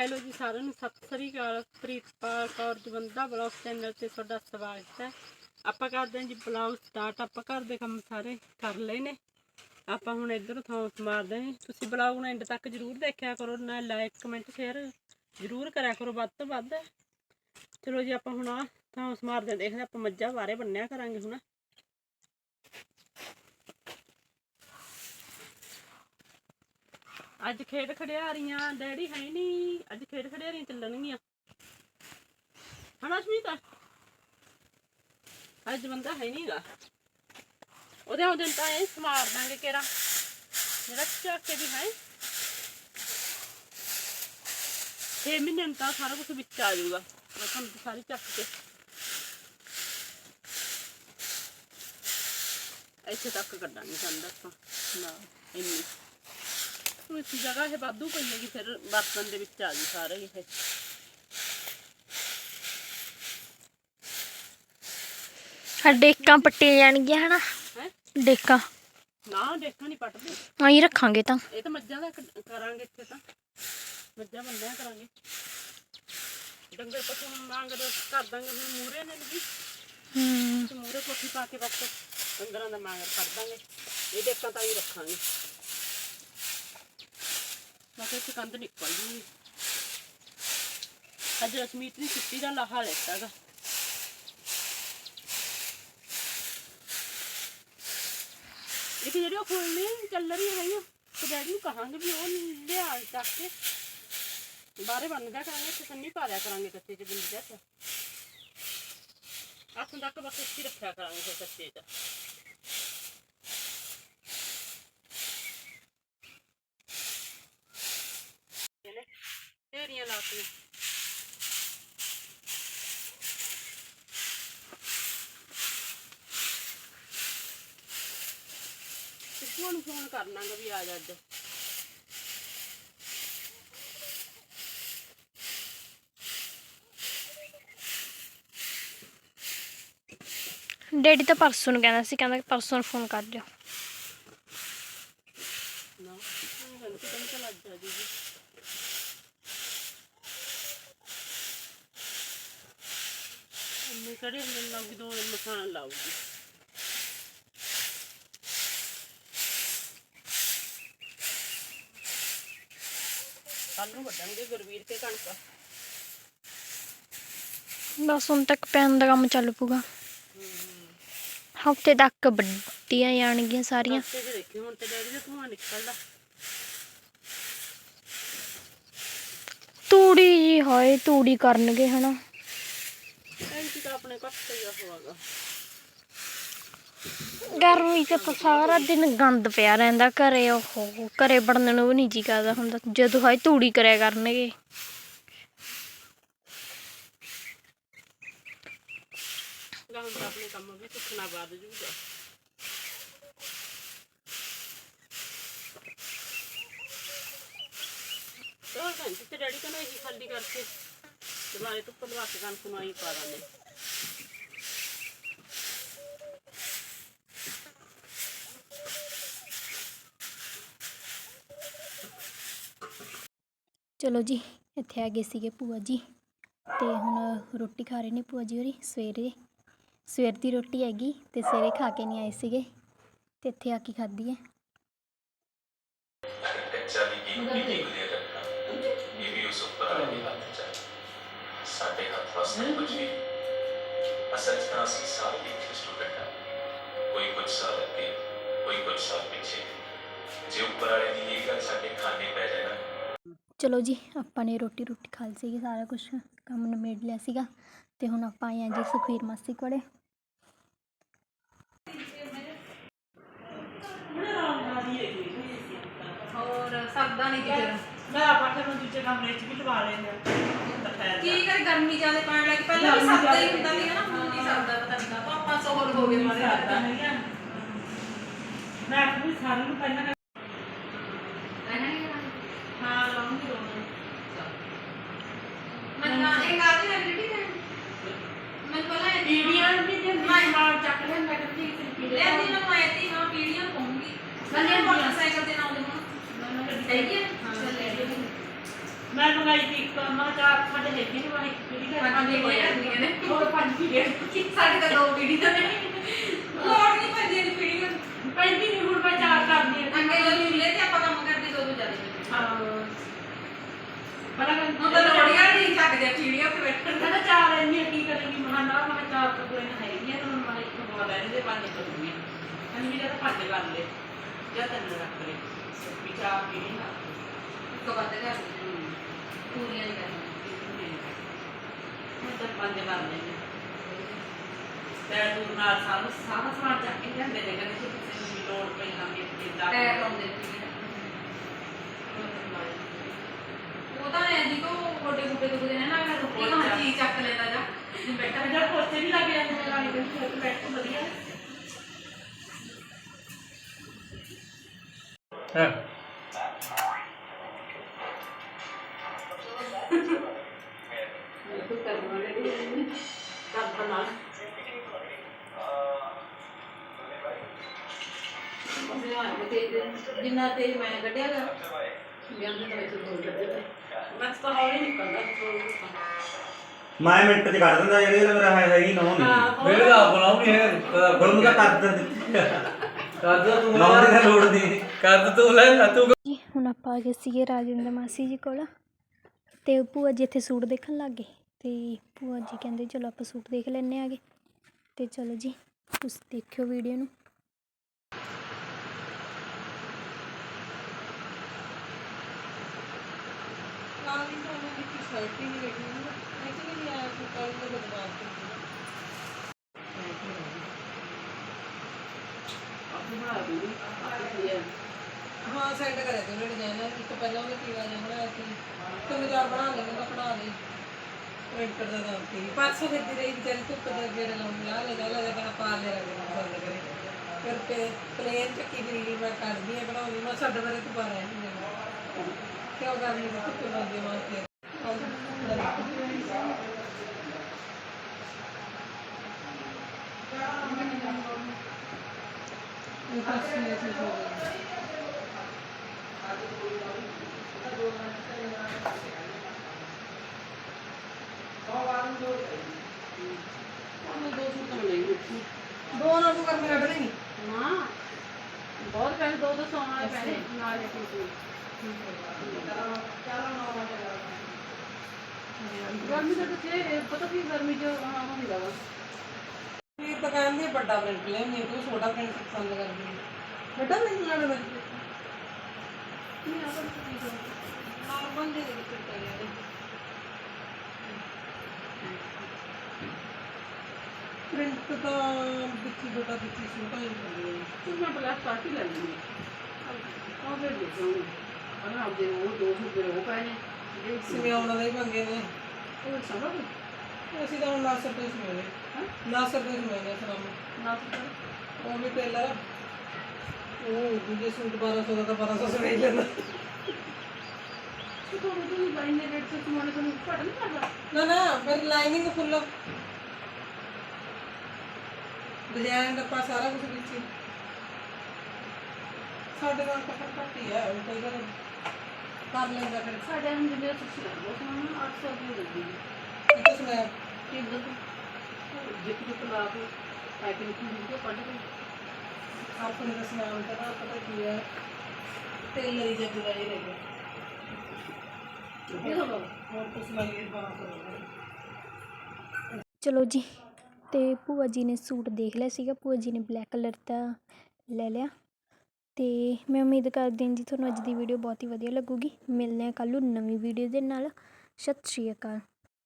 Hello ਜੀ ਸਾਰਿਆਂ ਨੂੰ ਸਤਿ ਸ੍ਰੀ ਅਕਾਲ। ਪ੍ਰੀਤਪਾਲ ਕੌਰ ਜਵੰਦਾ ਬਲੌਗ ਚੈਨਲ ਤੇ ਤੁਹਾਡਾ ਸਵਾਗਤ ਹੈ। ਆਪਾਂ ਕਰਦੇ ਹਾਂ ਜੀ ਬਲੌਗ ਸਟਾਰਟ ਆਪਾਂ ਘਰ ਦੇ ਕੰਮ ਸਾਰੇ ਕਰ ਲਏ ਨੇ। ਆਪਾਂ ਹੁਣ ਇੱਧਰ ਥਾਂ ਮਾਰਦੇ ਹਾਂ ਤੁਸੀਂ ਬਲੌਗ ਨੂੰ ਐਂਡ ਤੱਕ ਜਰੂਰ ਦੇਖਿਆ ਕਰੋ ਨਾਲ ਲਾਈਕ ਕਮੈਂਟ ਸ਼ੇਅਰ ਜਰੂਰ ਕਰਿਆ ਕਰੋ ਵੱਧ ਤੋਂ ਵੱਧ। ਚਲੋ ਜੀ ਆਪਾਂ ਹੁਣ ਆ ਥਾਂ ਮਾਰਦੇ ਹਾਂ, ਦੇਖਦੇ ਹਾਂ ਆਪਾਂ ਮੱਝਾਂ ਬਾਰੇ ਬੰਨਿਆ ਕਰਾਂਗੇ ਹੁਣ। ਅੱਜ ਖੇਡ ਖੜਿਆਰੀਆਂ ਡੈਡੀ ਹੈ ਨਹੀਂ ਅੱਜ ਖੇਡ ਖੜਿਆਰੀਆਂ ਚੱਲਣਗੀਆਂ। ਹਣਾ ਸੁਨੀਤਾ? ਅੱਜ ਬੰਦਾ ਹੈ ਨਹੀਂਗਾ ਉਹਦੇ ਉਹ ਦਿਨ ਤਾਂ ਇਹ ਸਮਾਰ ਦਾਂਗੇ ਕਿਹੜਾ। ਮੇਰਾ ਚੱਕ ਕੇ ਵੀ ਹੈ। 6 ਮਹੀਨੇ ਨੂੰ ਤਾਂ ਸਾਰਾ ਕੁਝ ਵਿੱਚ ਆ ਜਾਊਗਾ। ਮੈਂ ਤੁਹਾਨੂੰ ਸਾਰੀ ਚੱਕ ਕੇ। ਇੱਥੇ ਤੱਕ ਕੱਢਾਂਗੇ ਸਾਨੂੰ ਦੱਸੋ। ਨਾ, ਇੰਨੀ। ਹੁਣ ਇਸ ਜਗ੍ਹਾ ਇਹ ਵਾਧੂ ਪਈ ਹੈਗੀ ਫਿਰ ਬਰਤਨ ਦੇ ਵਿੱਚ ਆ ਗਈ ਸਾਰੇ ਇਹ। ਆ ਡੇਕਾਂ ਪੱਟੀਆਂ ਜਾਣਗੀਆਂ ਹਨਾ? ਹੈ? ਡੇਕਾਂ। ਨਾ ਦੇਖਾਂ ਨਹੀਂ ਪੱਟਦੇ। ਆਈ ਰੱਖਾਂਗੇ ਤਾਂ। ਇਹ ਤਾਂ ਮੱਝਾਂ ਦਾ ਕ- ਕਰਾਂਗੇ ਇੱਥੇ ਤਾਂ। ਮੱਝਾਂ ਬੰਦਿਆਂ ਕਰਾਂਗੇ। ਡੰਗਰ ਪਸ਼ੂ ਮੰਗ ਦੇ ਕਰ ਦਾਂਗੇ ਹੁਣ ਮੂਰੇ ਨੇ ਵੀ। ਹੂੰ। ਤੇ ਮੂਰੇ ਕੋਠੀ ਪਾ ਕੇ ਬਸ ਡੰਗਰਾਂ ਦਾ ਮਾਂਗਰ ਕਰ ਦਾਂਗੇ। ਇਹ ਦੇਖਾਂ ਤਾਂ ਹੀ ਰੱਖਾਂਗੇ। ਬਸ ਇੱਥੇ ਕੰਧ ਨਿਕਲ ਜੂਗੀ ਅੱਜ ਰਸਮੀਤ ਨੇ ਛੁੱਟੀ ਦਾ ਲਾਹਾ ਲੈਤਾ ਇੱਕ ਜਿਹੜੀ ਉਹ ਖੋਲਣੀ ਚੱਲ ਰਹੀ ਹੈ ਉਹ ਤੇ ਡੈਡੀ ਨੂੰ ਕਹਾਂਗੇ ਵੀ ਉਹ ਲਿਆ ਚੱਕ ਕੇ। ਬਾਹਰੇ ਬੰਨ ਕਰਾਂਗੇ ਤੇ ਸੰਨੀ ਪਾ ਦਿਆ ਕਰਾਂਗੇ ਕੱਚੇ ਚ ਬਿੰਦ ਜਿਹਾ ਆਥੋਂ ਤੱਕ ਬਸ ਇੱਥੇ ਰੱਖਿਆ ਕਰਾਂਗੇ ਕੱਚੇ ਚ। ਢੇਰੀਆਂ ਲਾਤੀਆਂ। ਕਿਸਨੂੰ ਨੂੰ ਫੋਨ ਕਰਨਾ ਗਾ ਵੀ ਆ ਜਾ ਅੱਜ। ਡੈਡੀ ਤਾਂ ਪਰਸੋਂ ਨੂੰ ਕਹਿੰਦਾ ਸੀ ਕਹਿੰਦਾ ਕਿ ਪਰਸੋਂ ਨੂੰ ਫੋਨ ਕਰ ਦਿਓ। ਨਾ ਮੈਨੂੰ ਤਾਂ ਕਹਿੰਦਾ ਚੱਲ ਆ ਜੀ ਮੈਂ ਕਰੇ ਮੈਨੂੰ ਲੱਗ ਦੋ ਮਸਾਂ ਲਾਉਗੀ ਕੱਲ ਨੂੰ ਵੱਢਾਂਗੇ ਗੁਰਵੀਰ ਕੇ ਕਣਕ। ਬਸ ਹੁਣ ਤੱਕ ਪੈਨ ਦਾ ਕੰਮ ਚੱਲ ਪੂਗਾ ਹਫ਼ਤੇ ਤੱਕ ਵੱਡੀਆਂ ਜਾਣਗੀਆਂ ਸਾਰੀਆਂ। ਹਫ਼ਤੇ ਚ ਦੇਖੀ ਹੁਣ ਤੇ ਡੈਡੀ ਦਾ ਧੂਆਂ ਨਿਕਲਦਾ। ਤੂੜੀ ਜੀ ਹੋਏ ਤੂੜੀ ਕਰਨਗੇ ਹਨਾ। ਐਂਟੀ ਤਾਂ ਆਪਣੇ ਕੱਟ ਤੇ ਹੀ ਹੋਵਾਗਾ ਗਰਮੀ ਚ ਤਾਂ ਸਾਰਾ ਦਿਨ ਗੰਦ ਪਿਆ ਰਹਿੰਦਾ ਘਰੇ ਉਹ ਘਰੇ ਵੜਨ ਨੂੰ ਵੀ ਨਹੀਂ ਜੀ ਕਰਦਾ ਹੁੰਦਾ ਜਦੋਂ ਹੋਏ ਤੂੜੀ ਕਰਿਆ ਕਰਨਗੇ। ਗਾਂ ਤਾਂ ਆਪਣੇ ਕੰਮ ਵੀ ਸੁਖਣਾ ਬਾਦ ਜੂਗਾ। ਹੋਰ ਘੰਟੇ ਤੇ ਡੈਡੀ ਕਹਿੰਦਾ ਇਹ ਖਾਲੀ ਕਰਕੇ ਦੁਬਾਰੇ ਧੁੱਪ ਲਵਾ ਕੇ ਕਣਕ ਨੂੰ ਆਈ ਪਾ ਦਾਂਗੇ ਚਲੋ ਜੀ, ਇੱਥੇ ਆ ਗਏ ਸੀਗੇ ਭੂਆ ਜੀ ਤੇ ਹੁਣ ਰੋਟੀ ਖਾ ਰਹੇ ਨੇ ਭੂਆ ਜੀ ਹੋਰੀ ਸਵੇਰੇ। ਸਵੇਰ ਦੀ ਰੋਟੀ ਹੈਗੀ ਤੇ ਸਵੇਰੇ ਖਾ ਕੇ ਨਹੀਂ ਆਏ ਸੀਗੇ ਤੇ ਇੱਥੇ ਆ ਕੇ ਖਾਧੀ ਹੈ। ਕੱਚਾ ਵੀ ਕੀ ਕੀ ਗੁਲੇ ਰੱਖਣਾ ਇਹ ਵੀ ਉਸ ਉੱਪਰ ਵਾਲੇ ਦੀ ਹੱਥ ਚ ਸਾਡੇ ਹੱਥ ਵਾਸਤੇ ਕੁਝ ਵੀ। ਅਸਲ ਚ ਤਾਂ ਅਸੀਂ ਸਾਰੇ ਇੱਕ ਸਟੂਡੈਂਟ ਹਾਂ ਕੋਈ ਕੁਝ ਸਾਲ ਅੱਗੇ ਕੋਈ ਕੁਝ ਸਾਲ ਪਿੱਛੇ ਜੇ ਉੱਪਰ ਵਾਲੇ ਦੀ ਇਹ ਗੱਲ ਸਾਡੇ ਖਾਨੇ ਪੈ ਜਾਏ ਨਾ ਚਲੋ ਜੀ ਆਪਾਂ ਨੇ ਰੋਟੀ ਰੋਟੀ ਖਾ ਲਈ ਸੀਗੀ ਸਾਰਾ ਕੁਝ ਕੰਮ ਨਿਬੇੜ ਲਿਆ ਸੀਗਾ। ਤੇ ਹੁਣ ਆਪਾਂ ਆਏ ਹਾਂ ਜੀ ਸੁਖਵੀਰ ਮਾਸੀ ਕੋਲੇ। ਹੋਰ ਸਰਦਾ ਨਹੀਂ ਜੀ ਫਿਰ ਮੈਂ ਆਪਾਂ ਨੂੰ ਦੂਜੇ ਕਮਰੇ 'ਚ ਵੀ ਲਵਾ ਲੈਂਦੇ। ਦੁਪਹਿਰ ਕੀ ਕਰ ਗਰਮੀ ਜ਼ਿਆਦਾ ਪੈਣ ਲੱਗੀ ਪਹਿਲਾਂ ਵੀ ਸਰਦਾ ਹੀ ਹੁੰਦਾ ਸੀ ਨਾ ਹੁਣ ਨਹੀਂ ਸਰਦਾ ਪਤਾ ਨਹੀਂ ਕਾ ਪਾਪਾ ਸੋਹਲ ਹੋ ਗਏ ਮਾਰੇ ਦਾ ਨਹੀਂ ਆ। ਮੈਂ ਵੀ ਸਾਰਿਆਂ ਨੂੰ ਪਹਿਲਾਂ ਹਾਂ ਲਾਉਂਗੀ ਦੋਨਾਂ ਮੈਂ ਨਾ ਇਹ ਗਾਦੀ ਹੈ ਜਿਹੜੀ ਹੈ ਮੈਂ। ਪਹਿਲਾਂ ਇਹ ਪੀੜੀਆਂ ਵੀ ਜੇ ਮਾਰ ਚੱਕ ਲੈ ਮੈਂ ਕਿਹਾ ਠੀਕ ਲੈ ਦੀ ਮੈਂ ਮੈਂ ਤੀ ਹਾਂ ਪੀੜੀਆਂ ਪਾਉਂਗੀ ਮੈਂ ਮੋਟਰਸਾਈਕਲ ਤੇ ਨਾ ਆਉਂਦੇ ਹੁਣ ਹੈਗੀ ਹੈ ਚੱਲ ਲੈ ਮੈਂ ਮੰਗਾਈ ਸੀ ਇੱਕ ਮਾ ਚਾਰ ਸਾਡੇ ਹੈਗੇ ਨੇ ਵਾਲੀ ਪੀੜੀ ਦਾ ਪੰਜ ਪੀੜ੍ਹੀਆਂ ਹੁੰਦੀਆਂ ਨੇ। ਹੋਰ ਪੰਜ ਪੀੜੀਆਂ ਸਾਡੇ ਤਾਂ ਦੋ ਪੀੜੀ ਤਾਂ ਨਹੀਂ ਲੋੜ ਨਹੀਂ ਪੈਂਦੀ ਦੀ ਪੀੜੀ ਨੂੰ ਪੈਂਦੀ ਨਹੀਂ ਹੁਣ ਮੈਂ ਚਾਰ ਕਰਦੀ ਹਾਂ ਅੱਗੇ ਜਦੋਂ ਚੁੱਲ੍ਹੇ ਤੇ ਆਪਾਂ ਕੰਮ ਕਰਦੇ ਦੋ ਦੋ ਜਾਂਦੇ ਨੇ ਹਾਂ। ਬੜਾ ਹੁਣ ਤਾਂ ਲੋੜੀਆਂ ਨਹੀਂ ਸਕਦੇ ਪੀੜੀਆਂ ਤੇ ਬੈਠਣ ਮੈਂ ਤਾਂ ਚਾਰ ਇੰਨੀ ਕੀ ਕਰੇਗੀ ਮਹਾਨਾ ਮੈਂ ਚਾਰ ਤੋਂ ਕੋਈ ਨਹੀਂ ਹੈਗੀ ਤਾਂ ਮੈਂ ਇੱਕ ਬੋਲ ਲੈਣੇ ਦੇ ਪੰਜ ਕਰੂੰਗੀ ਮੈਂ ਮੇਰਾ ਤਾਂ ਪੰਜ ਕਰ ਲੈ ਜਾਂ ਤਿੰਨ ਰੱਖ ਲੈ ਵਿਚਾਰ ਵੀ ਨਹੀਂ ਨਾ। ਇੱਕ ਵੱਧ ਕਰ ਪੂਰੀਆਂ ਨਹੀਂ ਕਰਨੀਆਂ। ਮੈਂ ਤਾਂ ਪੰਜ ਕਰ ਲੈਣੇ ਤੇ ਦੂਰ ਨਾਲ ਸਾਰਾ ਸਾਰਾ ਸਮਾਨ ਚੱਕ ਕੇ ਲਿਆਂਦੇ ਨੇ। ਕਹਿੰਦੇ ਸੀ ਕਿਸੇ ਨੂੰ ਵੀ ਲੋੜ ਪਈ ਨਾ ਕਿ ਜਿੰਨਾ ਤੇਜ਼ ਮੈਂ ਕੱਢਿਆ ਗਾ ਬਿਆਨ ਦੇ ਵਿੱਚ ਦੋ ਕੱਢੇ ਮੈਂ ਤਾਂ ਹੌਲੀ ਨਿਕਲਦਾ ਮੈਂ ਮਿੰਟ ਚ ਕਰ ਦਿੰਦਾ ਜਿਹੜੇ ਤਾਂ ਮੇਰਾ ਹੈ ਹੈ ਹੀ ਨੌ ਨਹੀਂ ਮੇਰੇ ਦਾ ਆਪਣਾ ਵੀ ਹੈ ਹੁਣ ਮੈਂ ਕਰ ਦਿੰਦਾ। ਕਰਦਾ ਤੂੰ ਨੌ ਦੀ ਤਾਂ ਲੋੜ ਨਹੀਂ। ਕਰਦ ਤੂੰ ਲੈ ਤੂੰ ਹੁਣ ਆਪਾਂ ਆ ਗਏ ਸੀਗੇ ਰਾਜਿੰਦਰ ਮਾਸੀ ਜੀ ਕੋਲ। ਤੇ ਭੂਆ ਜੀ ਇੱਥੇ ਸੂਟ ਦੇਖਣ ਲੱਗ ਗਏ। ਤੇ ਭੂਆ ਜੀ ਕਹਿੰਦੇ ਚਲੋ ਆਪਾਂ ਸੂਟ ਦੇਖ ਲੈਣੇ ਆਗੇ। ਤੇ ਚਲੋ ਜੀ ਤੁਸੀਂ ਦੇਖਿਓ ਵੀਡੀਓ ਨੂੰ ਨਾਲ ਤਾਂ ਦੀ ਸਾਈਟ ਹੀ ਨਹੀਂ ਵੇਖੀ ਨਾ ਐਕਚੁਅਲੀ ਨਹੀਂ ਆਇਆ ਕੋਈ ਕੱਲ ਦਾ ਬਣਾ ਦੂੰਗੀ। ਆਪਣੀ ਹਾਂ ਸੈਂਡ ਕਰਿਆ ਤੇ ਉਹਨੇ ਡਿਜ਼ਾਈਨ ਇੱਕ ਪਹਿਲਾਂ ਉਹਨੇ ਕੀੜਾ ਜਿਹਾ ਬਣਾਇਆ ਸੀ। ਤੇ ਚਾਰ ਬਣਾ ਲੈ ਮੈਂ ਬਣਾ ਲਈ। ਪ੍ਰਿੰਟਰ ਦਾ ਨਾਮ ਸੀ ਪਰਸੋਂ ਫਿਰਦੀ ਰਹੀ ਵਿਚਾਰੀ ਧੁੱਪ ਦੇ ਗੇੜੇ ਲਾਉਣ ਲਾ ਲੈ ਲਾ ਲੈ ਕਹਿੰਦਾ ਪਾ ਲੈ ਰੱਖ ਪਸੰਦ ਕਰੇ। ਫਿਰ ਤੇ ਪਲੇਨ ਚੱਕੀ ਫਰੀ ਮੈਂ ਕਰਦੀ ਆ ਬਣਾਉਂਦੀ ਮੈਂ ਸਾਡੇ ਬਾਰੇ ਤੂੰ ਰਿਹਾ ਨਹੀਂ ਕਿਉਂ ਕਰਨੀ ਮੈਂ ਧੁੱਪੇ ਬੰਦੇ ਮਾਰ ਕੇ ਇਹ ਪਾਸੇ ਇਹ ਚੀਜ਼ ਹੋ ਗਈ ਉਹਨੂੰ ਦੋ ਸੂਟ ਤਾਂ ਨਹੀਂ ਮਿਲਦੀ ਦੋ ਨਾਲ ਤੂੰ ਕਰਨੇ ਕੱਢ ਲਈ ਹਾਂ ਬਹੁਤ ਪੈਸੇ ਦੋ ਦੋ ਸੌਣ ਵਾਲੇ ਪੈਸੇ ਨਾਲ ਇੱਕ ਸੂਟ ਗਰਮੀ ਦਾ ਤਾਂ ਜੇ ਪਤਾ ਕੀ ਗਰਮੀ ਚ ਹਾਂ ਹੁੰਦਾ ਵਾ ਇਹ ਤਾਂ ਕਹਿੰਦੇ ਵੱਡਾ ਪ੍ਰਿੰਟ ਲੈ ਮੈਨੂੰ ਕੋਈ ਛੋਟਾ ਪ੍ਰਿੰਟ ਪਸੰਦ ਕਰਦੀ ਹੈ ਵੱਡਾ ਪ੍ਰਿੰਟ ਲੈਣਾ ਮੈਂ ਨਹੀਂ ਆਪਾਂ ਨੂੰ ਕੀ ਕਰਨਾ ਨਾਰਮਲ ਦੇ ਵਿੱਚ ਪ੍ਰਿੰਟ ਪ੍ਰਿੰਟ ਤਾਂ ਵਿੱਚ ਵੱਡਾ ਵਿੱਚ ਛੋਟਾ ਹੀ ਹੁੰਦੀ ਹੈ ਤੂੰ ਮੈਂ ਬਲੈਕ ਹੀ ਲੈ ਹਾਂ। ਉਹ ਫਿਰ ਦੇਖਾਂਗੇ ਅਨਾ ਆਪਦੇ ਉਹ ਦੋ ਸੂਟ ਮੇਰੇ ਉਹ ਪਏ ਨੇ ਜਿਹੜੇ ਸਿਮਿਆਉਣਾ ਦੇ ਹੀ ਮੰਗੇ ਨੇ। ਉਹ ਸਮਝ ਅਸੀਂ ਤਾਂ ਹੁਣ ਨਾਸਰ ਤੋਂ ਹੀ ਸਿਮਿਆਉਣੇ ਹਾਂ? ਨਾਸਰ ਤੋਂ ਹੀ ਸਿਮਿਆਉਣੇ ਸਲਾਮ ਨਾ ਕਰ ਉਹ ਵੀ ਟੇਲਰ। ਉਹ ਦੂਜੇ ਸੂਟ 1200 ਦਾ ਤਾਂ 1200 ਸਵਾਈ ਲੈਂਦਾ ਤੂੰ ਤੋਂ ਤੂੰ ਲਾਈਨ ਦੇ ਰੇਟ ਤੇ ਤੁਹਾਨੂੰ ਤੁਹਾਨੂੰ ਘੱਟ ਨਹੀਂ ਕਰਦਾ ਨਾ ਨਾ ਫਿਰ ਲਾਈਨਿੰਗ ਫੁੱਲ। ਡਿਜ਼ਾਈਨ ਦਾ ਸਾਰਾ ਕੁਝ ਵਿੱਚ ਹੀ। ਸਾਡੇ ਨਾਲ ਤਾਂ ਫਿਰ ਘੱਟ ਹੀ ਉਹ ਕੋਈ ਗੱਲ ਕਰ ਲੈਂਦਾ ਫਿਰ। ਸਾਡੇ ਨੂੰ ਜਿਹੜੇ ਤੁਸੀਂ ਲੱਗੋ ਸਾਨੂੰ 800 ਰੁਪਏ ਲੱਗਦੀ ਹੈ ਇਹ ਤਾਂ ਮੈਂ ਕਿ ਜਦੋਂ ਜਿੱਪ ਜਿੱਪ ਲਾ ਕੇ ਪੈਕਿੰਗ ਕੀਤੀ ਤੇ ਕੱਢ ਕੇ। ਆਪਣੇ ਦਾ ਸਮਾਨ ਤਾਂ ਨਾ ਪਤਾ ਕੀ ਹੈ ਟੇਲਰ ਹੀ ਜੱਜ ਦਾ ਹੀ। ਰਹੇਗਾ ਇਹ ਹੋਰ ਕੁਝ ਲਾਈਏ 1200 ਦਾ ਚਲੋ ਜੀ। ਅਤੇ ਭੂਆ ਜੀ ਨੇ ਸੂਟ ਦੇਖ ਲਿਆ ਸੀਗਾ, ਭੂਆ ਜੀ ਨੇ ਬਲੈਕ ਕਲਰ ਦਾ ਲੈ ਲਿਆ ਅਤੇ ਮੈਂ ਉਮੀਦ ਕਰਦੀ ਹਾਂ ਜੀ ਤੁਹਾਨੂੰ ਅੱਜ ਦੀ ਵੀਡੀਓ ਬਹੁਤ ਹੀ ਵਧੀਆ ਲੱਗੂਗੀ। ਮਿਲਦੇ ਹਾਂ ਕੱਲ੍ਹ ਨੂੰ ਨਵੀਂ ਵੀਡੀਓ ਦੇ ਨਾਲ। ਸਤਿ ਸ਼੍ਰੀ ਅਕਾਲ।